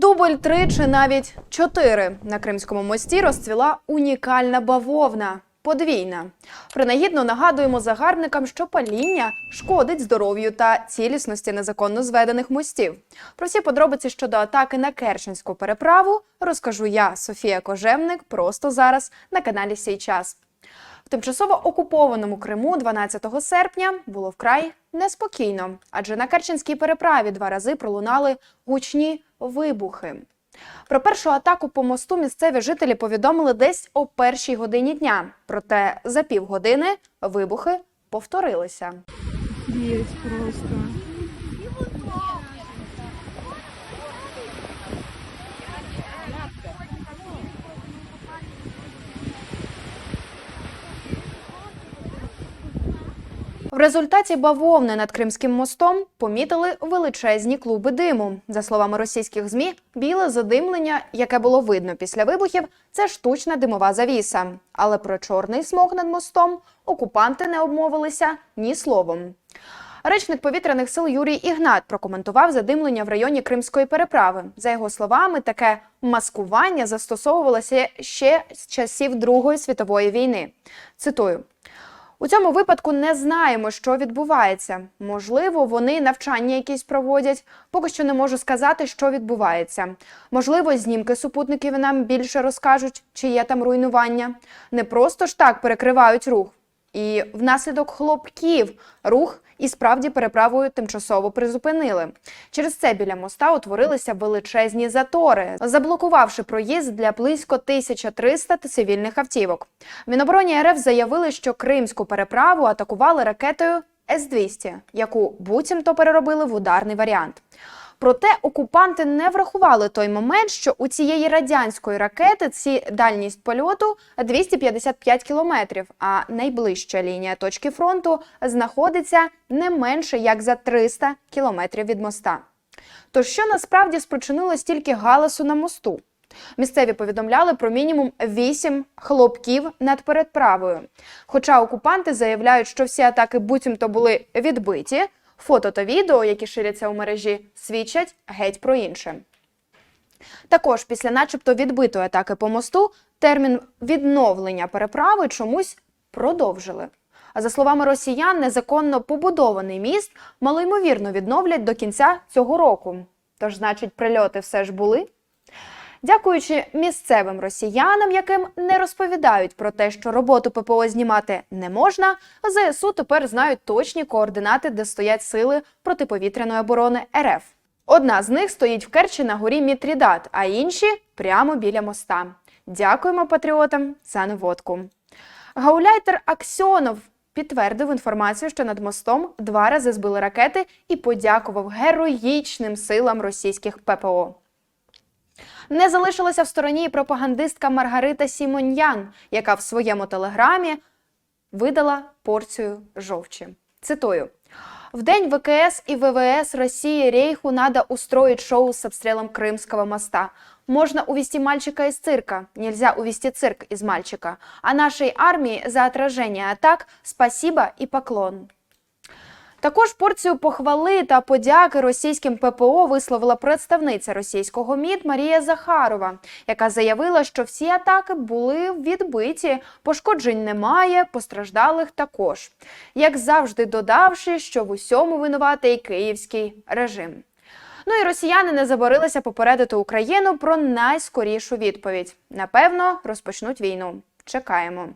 Дубль три чи навіть чотири на Кримському мості розцвіла унікальна бавовна. Подвійна. Принагідно нагадуємо загарбникам, що паління шкодить здоров'ю та цілісності незаконно зведених мостів. Про всі подробиці щодо атаки на Керченську переправу розкажу я, Софія Кожевник, просто зараз на каналі Сій час. В тимчасово окупованому Криму 12 серпня було вкрай неспокійно, адже на Керченській переправі два рази пролунали гучні вибухи. Про першу атаку по мосту місцеві жителі повідомили десь о першій годині дня. Проте за півгодини вибухи повторилися. Есть просто. В результаті бавовни над Кримським мостом помітили величезні клуби диму. За словами російських змі, біле задимлення, яке було видно після вибухів, це штучна димова завіса. Але про чорний смог над мостом окупанти не обмовилися ні словом. Речник повітряних сил Юрій Ігнат прокоментував задимлення в районі Кримської переправи. За його словами, таке маскування застосовувалося ще з часів Другої світової війни. Цитую. У цьому випадку не знаємо, що відбувається. Можливо, вони навчання якісь проводять. Поки що не можу сказати, що відбувається. Можливо, знімки супутників нам більше розкажуть, чи є там руйнування. Не просто ж так перекривають рух. І внаслідок хлопків рух і справді переправою тимчасово призупинили. Через це біля моста утворилися величезні затори, заблокувавши проїзд для близько 1300 цивільних автівок. В Мінобороні РФ заявили, що кримську переправу атакували ракетою С-200, яку буцімто переробили в ударний варіант. Проте окупанти не врахували той момент, що у цієї радянської ракети ці дальність польоту 255 кілометрів, а найближча лінія точки фронту знаходиться не менше як за 300 кілометрів від моста. Тож що насправді спричинило стільки галасу на мосту? Місцеві повідомляли про мінімум 8 хлопків над передправою. Хоча окупанти заявляють, що всі атаки буцімто були відбиті, фото та відео, які ширяться у мережі, свідчать геть про інше. Також після начебто відбитої атаки по мосту термін відновлення переправи чомусь продовжили. А за словами росіян, незаконно побудований міст малоймовірно відновлять до кінця цього року. Тож, значить, прильоти все ж були. Дякуючи місцевим росіянам, яким не розповідають про те, що роботу ППО знімати не можна, ЗСУ тепер знають точні координати, де стоять сили протиповітряної оборони РФ. Одна з них стоїть в Керчі на горі Мітрідат, а інші прямо біля моста. Дякуємо патріотам за наводку. Гауляйтер Аксьонов підтвердив інформацію, що над мостом два рази збили ракети і подякував героїчним силам російських ППО. Не залишилася в стороні і пропагандистка Маргарита Сімоньян, яка в своєму телеграмі видала порцію жовчі. Цитую. В день ВКС и ВВС России Рейху надо устроить шоу с обстрелом Крымского моста. Можно увести мальчика из цирка, нельзя увести цирк из мальчика. А нашей армии за отражение атак спасибо и поклон. Також порцію похвали та подяки російським ППО висловила представниця російського МІД Марія Захарова, яка заявила, що всі атаки були відбиті, пошкоджень немає, постраждалих також. Як завжди, додавши, що в усьому винуватий київський режим. Ну і росіяни не заборилися попередити Україну про найскорішу відповідь. Напевно, розпочнуть війну. Чекаємо.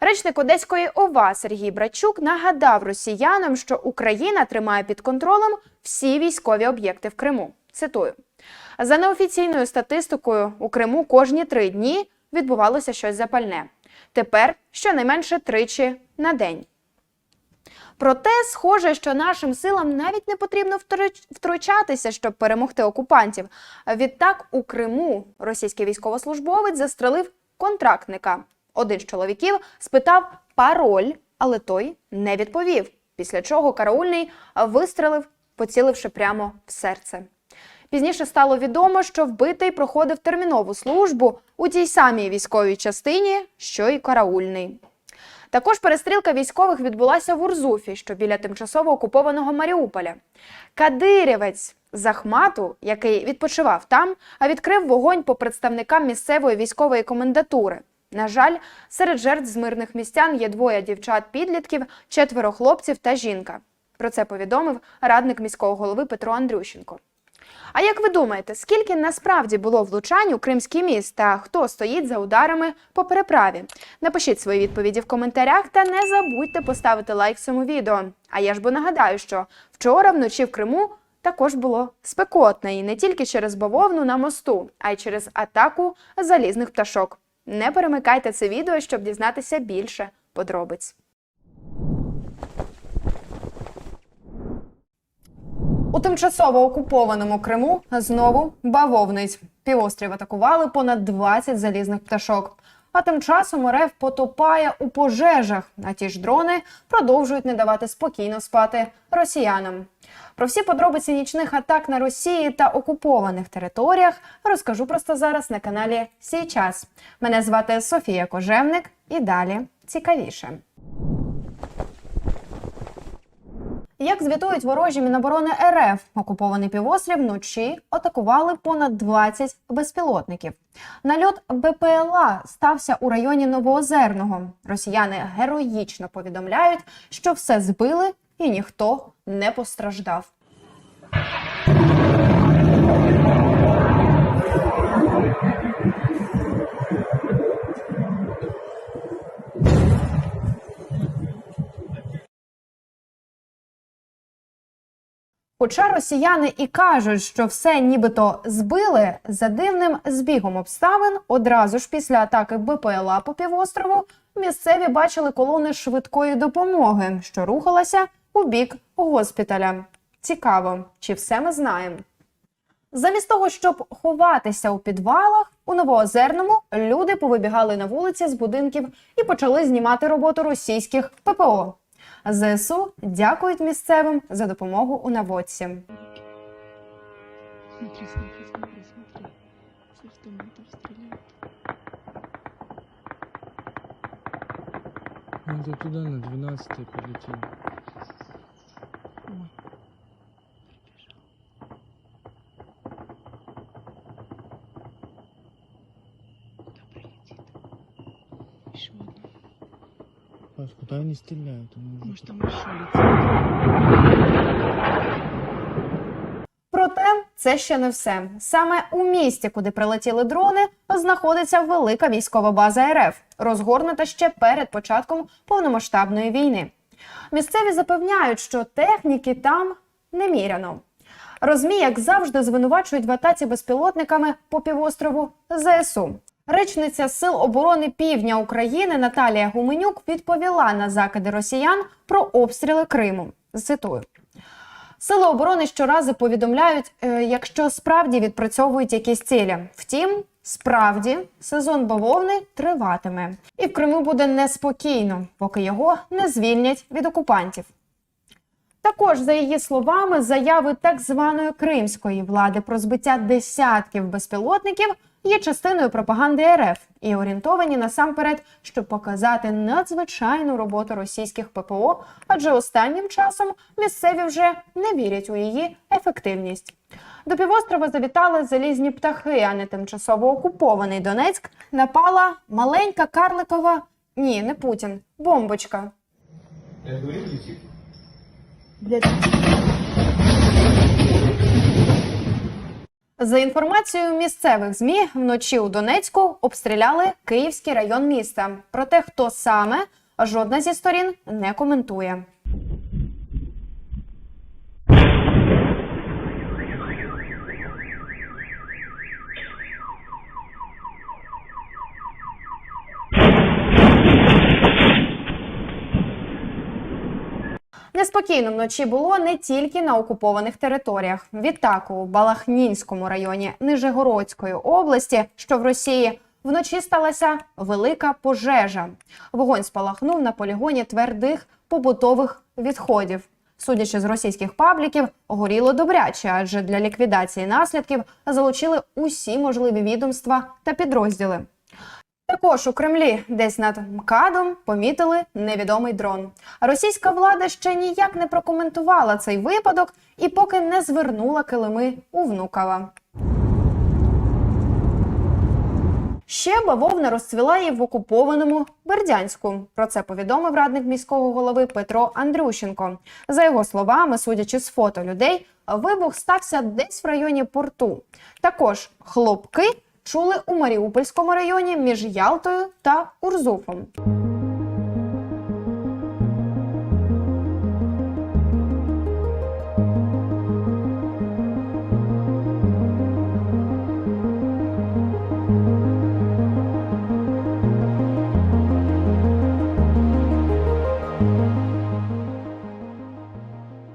Речник Одеської ОВА Сергій Брачук нагадав росіянам, що Україна тримає під контролем всі військові об'єкти в Криму. Цитую: за неофіційною статистикою у Криму кожні три дні відбувалося щось запальне. Тепер щонайменше тричі на день. Проте, схоже, що нашим силам навіть не потрібно втручатися, щоб перемогти окупантів. Відтак у Криму російський військовослужбовець застрелив контрактника. Один з чоловіків спитав пароль, але той не відповів. Після чого караульний вистрелив, поціливши прямо в серце. Пізніше стало відомо, що вбитий проходив термінову службу у тій самій військовій частині, що й караульний. Також перестрілка військових відбулася в Урзуфі, що біля тимчасово окупованого Маріуполя. Кадирівець Захмату, який відпочивав там, а відкрив вогонь по представникам місцевої військової комендатури. На жаль, серед жертв з мирних містян є двоє дівчат-підлітків, четверо хлопців та жінка. Про це повідомив радник міського голови Петро Андрющенко. А як ви думаєте, скільки насправді було влучань у Кримський міст та хто стоїть за ударами по переправі? Напишіть свої відповіді в коментарях та не забудьте поставити лайк цьому відео. А я ж бо нагадаю, що вчора вночі в Криму також було спекотно і не тільки через бавовну на мосту, а й через атаку залізних пташок. Не перемикайте це відео, щоб дізнатися більше подробиць. У тимчасово окупованому Криму знову бавовниць. Півострів атакували понад 20 залізних пташок. А тим часом РФ потопає у пожежах, а ті ж дрони продовжують не давати спокійно спати росіянам. Про всі подробиці нічних атак на Росії та окупованих територіях розкажу просто зараз на каналі Сій час. Мене звати Софія Кожевник, і далі цікавіше. Як звітують ворожі Міноборони РФ, окупований півострів вночі атакували понад 20 безпілотників. Нальот БПЛА стався у районі Новоозерного. Росіяни героїчно повідомляють, що все збили і ніхто не постраждав. Хоча росіяни і кажуть, що все нібито збили, за дивним збігом обставин одразу ж після атаки БПЛА по півострову місцеві бачили колони швидкої допомоги, що рухалася у бік госпіталя. Цікаво, чи все ми знаємо. Замість того, щоб ховатися у підвалах, у Новоозерному люди повибігали на вулиці з будинків і почали знімати роботу російських ППО. ЗСУ дякують місцевим за допомогу у наводці. Смотри, смотри, смотри, смотри. С автоматов стреляют. Надо туда на 12 полетел. Куда они стреляют? Они Может, там еще. Проте це ще не все. Саме у місті, куди прилетіли дрони, знаходиться велика військова база РФ, розгорнута ще перед початком повномасштабної війни. Місцеві запевняють, що техніки там неміряно. Розмі, як завжди, звинувачують в атаці безпілотниками по півострову ЗСУ. Речниця Сил оборони Півдня України Наталія Гуменюк відповіла на закиди росіян про обстріли Криму. Цитую. Сили оборони щоразу повідомляють, е, якщо справді відпрацьовують якісь цілі. Втім, справді сезон бавовни триватиме, і в Криму буде неспокійно, поки його не звільнять від окупантів. Також, за її словами, заяви так званої кримської влади про збиття десятків безпілотників є частиною пропаганди РФ і орієнтовані насамперед, щоб показати надзвичайну роботу російських ППО, адже останнім часом місцеві вже не вірять у її ефективність. До півострова завітали залізні птахи, а не тимчасово окупований Донецьк. Напала маленька карликова. Ні, не Путін, бомбочка. Летит. За інформацією місцевих змі, вночі у Донецьку обстріляли Київський район міста. Проте хто саме жодна зі сторін не коментує. Неспокійно вночі було не тільки на окупованих територіях. Відтак у Балахнінському районі Нижегородської області, що в Росії, вночі сталася велика пожежа. Вогонь спалахнув на полігоні твердих побутових відходів. Судячи з російських пабліків, горіло добряче, адже для ліквідації наслідків залучили усі можливі відомства та підрозділи. Також у Кремлі, десь над МКАДом, помітили невідомий дрон. Російська влада ще ніяк не прокоментувала цей випадок і поки не звернула килими у Внуково. Ще бавовна розцвіла і в окупованому Бердянську. Про це повідомив радник міського голови Петро Андрющенко. За його словами, судячи з фото людей, вибух стався десь в районі порту. Також хлопки чули у Маріупольському районі між Ялтою та Урзуфом.